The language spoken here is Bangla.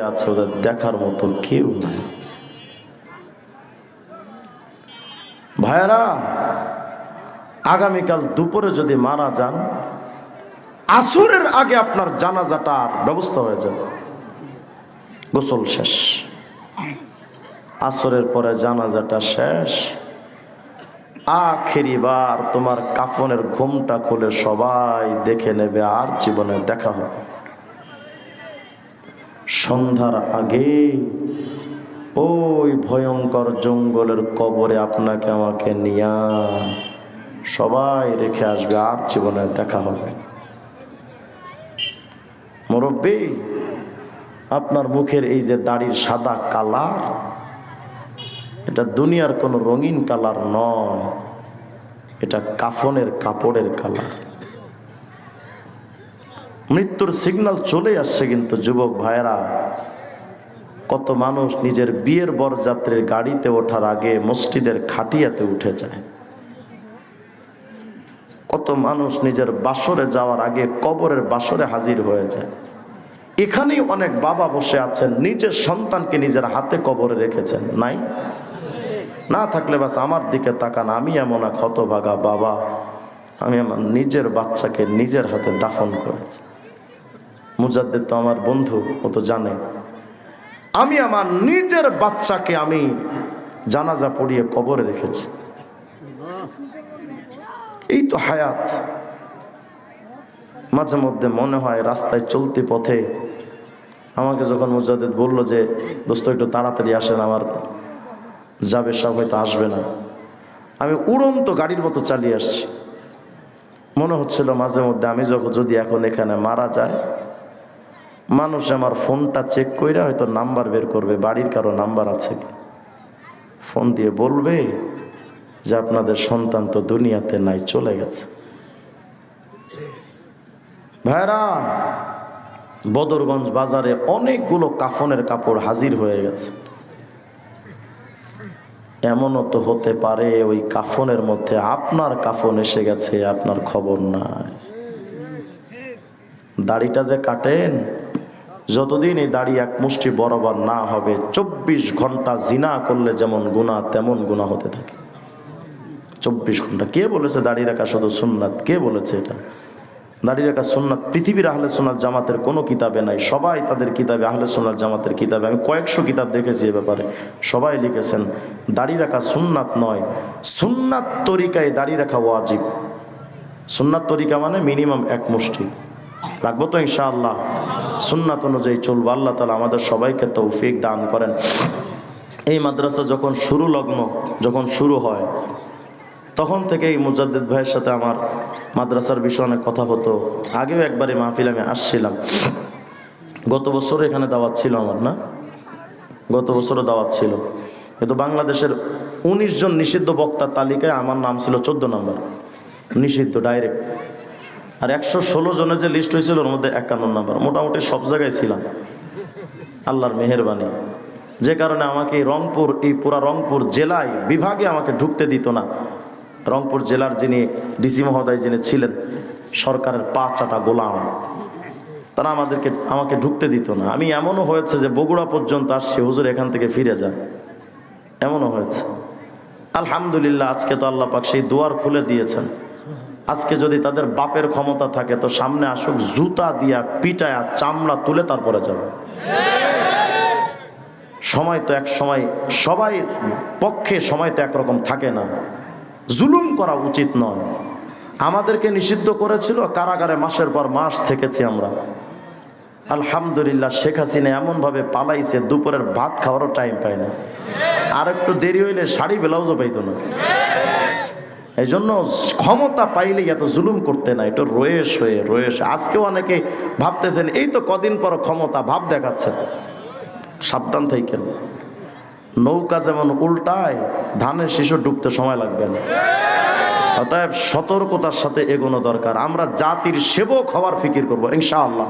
আছে, ওদের দেখার মতো কেউ নাই। ভাইয়ারা, আগামীকাল দুপুরে যদি মারা যান, আসরের আগে আপনার জানাজাটার ব্যবস্থা হয়ে যাবে। গোসল শেষ। আসরের পরে জানাজাটা শেষ। আখেরি বার তোমার কাফনের ঘুমটা খুলে সবাই দেখে নেবে, আর জীবনে দেখা হবে। সন্ধ্যার আগে ওই ভয়ঙ্কর জঙ্গলের কবরে আপনাকে আমাকে নিয়া সবাই রেখে আসবে, আর জীবনে দেখা হবে মুরব্বী, আপনার মুখের এই যে দাড়ির সাদা কালার, এটা দুনিয়ার কোনো রঙিন কালার নয়, এটা কাফনের কাপড়ের কালার। মৃত্যুর সিগন্যাল চলে আসছে কিন্তু যুবক ভাইয়েরা, কত মানুষ নিজের বিয়ের বরযাত্রীর গাড়িতে ওঠার আগে মসজিদের খাটিয়াতে উঠে যায়। কত মানুষ নিজের বাসরে যাওয়ার আগে কবরের বাসরে হাজির হয়ে যায়। এখানেই অনেক বাবা বসে আছেন, নিজের সন্তানকে নিজের হাতে কবরে রেখেছেন। নাই? না থাকলে বাস আমার দিকে তাকান, আমি এমন এক হতভাগা বাবা, আমি আমার নিজের বাচ্চাকে নিজের হাতে দাফন করেছি। মুজাদ্দের তো আমার বন্ধু, ও তো জানে। আমি আমার নিজের বাচ্চাকে আমি জানাজা পড়িয়ে কবরে রেখেছি। এই তো হায়াত। মাঝে মধ্যে মনে হয় রাস্তায় চলতে পথে আমাকে যখন মুজাদ্দিদ বলল যে, দোস্ত, একটু তাড়াতাড়ি আসেন, আমার যাবে সব, হয়তো আসবে না। আমি উড়ন্ত গাড়ির মতো চালিয়ে আসছি। মনে হচ্ছিল মাঝে মধ্যে আমি যখন যদি এখন এখানে মারা যায় মানুষ আমার ফোনটা চেক করে হয়তো নাম্বার বের করবে, বাড়ির কারও নাম্বার আছে ফোন দিয়ে বলবে যে আপনাদের সন্তান তো দুনিয়াতে নাই, চলে গেছে। ভাইরা, বদরগঞ্জ বাজারে অনেকগুলো কাফনের কাপড় হাজির হয়ে গেছে। এমনও তো হতে পারে ওই কাফনের মধ্যে আপনার কাফন এসে গেছে, আপনার খবর নাই। দাড়িটা যে কাটেন যতদিন এই দাড়ি এক মুষ্টি বরাবর না হবে, চব্বিশ ঘণ্টা জিনা করলে যেমন গুণা তেমন গুণা হতে থাকে। চব্বিশ ঘণ্টা। কে বলেছে দাড়ি রাখা শুধু সুন্নাত? কে বলেছে এটা? দাড়ি রাখা সুন্নাত পৃথিবীর আহলে সোনার জামাতের কোনো কিতাবে নাই। সবাই তাদের কিতাবে, আহলে সোনার জামাতের কিতাবে। আমি কয়েকশো কিতাব দেখেছি এ ব্যাপারে। সবাই লিখেছেন, দাড়ি রাখা সুন্নাত নয়। সুন্নাত তরিকায় দাড়ি রাখা ওয়াজিব। সুন্নাত তরিকা মানে মিনিমাম এক মুষ্টি। রাখব তো ইনশাআল্লাহ। সুন্নাত অনুযায়ী চলবো। আল্লাহ তালা আমাদের সবাইকে তৌফিক দান করেন। এই মাদ্রাসা যখন শুরু লগ্ন, যখন শুরু হয়, তখন থেকে এই মুজাদ্দিদ ভাইয়ের সাথে আমার মাদ্রাসার বিষয়ে অনেক কথা হতো। আগেও একবার মাহফিল আমি আসছিলাম। গত বছর এখানে দাওয়াত ছিল আমার, না? গত বছরও দাওয়াত ছিল। কিন্তু বাংলাদেশের উনিশ জন নিষিদ্ধ বক্তার তালিকায় আমার নাম ছিল চোদ্দ নম্বর। নিষিদ্ধ, ডাইরেক্ট। আর একশো ষোলো জনের যে লিস্ট হয়েছিল, ওর মধ্যে একান্ন নাম্বার। মোটামুটি সব জায়গায় ছিলাম। আল্লাহর মেহরবানি। যে কারণে আমাকে রংপুর, এই পুরা রংপুর জেলায় বিভাগে আমাকে ঢুকতে দিত না। রংপুর জেলার যিনি ডিসি মহোদয় যিনি ছিলেন, সরকারের পা চাটা গোলাম, তারা আমাদেরকে, আমাকে ঢুকতে দিত না। আমি এমনও হয়েছে যে বগুড়া পর্যন্ত আসছি, হুজুর এখান থেকে ফিরে যান। এমনও হয়েছে। আলহামদুলিল্লাহ, আজকে তো আল্লাহ পাক সেই দুয়ার খুলে দিয়েছেন। আজকে যদি তাদের বাপের ক্ষমতা থাকে, তো সামনে আসুক, জুতা দিয়া পিটায়া চামড়া তুলে তারপরে যাবে। সময় তো এক সময়, সবাই পক্ষে সময় তো একরকম থাকে না। জুলুম করা উচিত নয়। আমাদেরকে নিষিদ্ধ করেছিল কারাগারে মাসের পর মাস থেকেছি আমরা। আলহামদুলিল্লাহ, শেখ হাসিনা এমনভাবে পালাইছে, দুপুরের ভাত খাওয়ারও টাইম পায় না। আর একটু দেরি হইলে শাড়ি, ব্লাউজও পাইতো না। এই জন্য ক্ষমতা পাইলেই এত জুলুম করতে না এটা রয়েস হয়ে রয়েস আজকেও অনেকে ভাবতেছেন, এই তো কদিন পর ক্ষমতা, ভাব দেখাচ্ছেন সাবধান থাকেন নৌকা যেমন উল্টায়, ধানের শিশু ডুবতে সময় লাগবে না। অতএব সতর্কতার সাথে এগোনো দরকার। আমরা জাতির সেবক হওয়ার ফিকির করব, ইনশাআল্লাহ।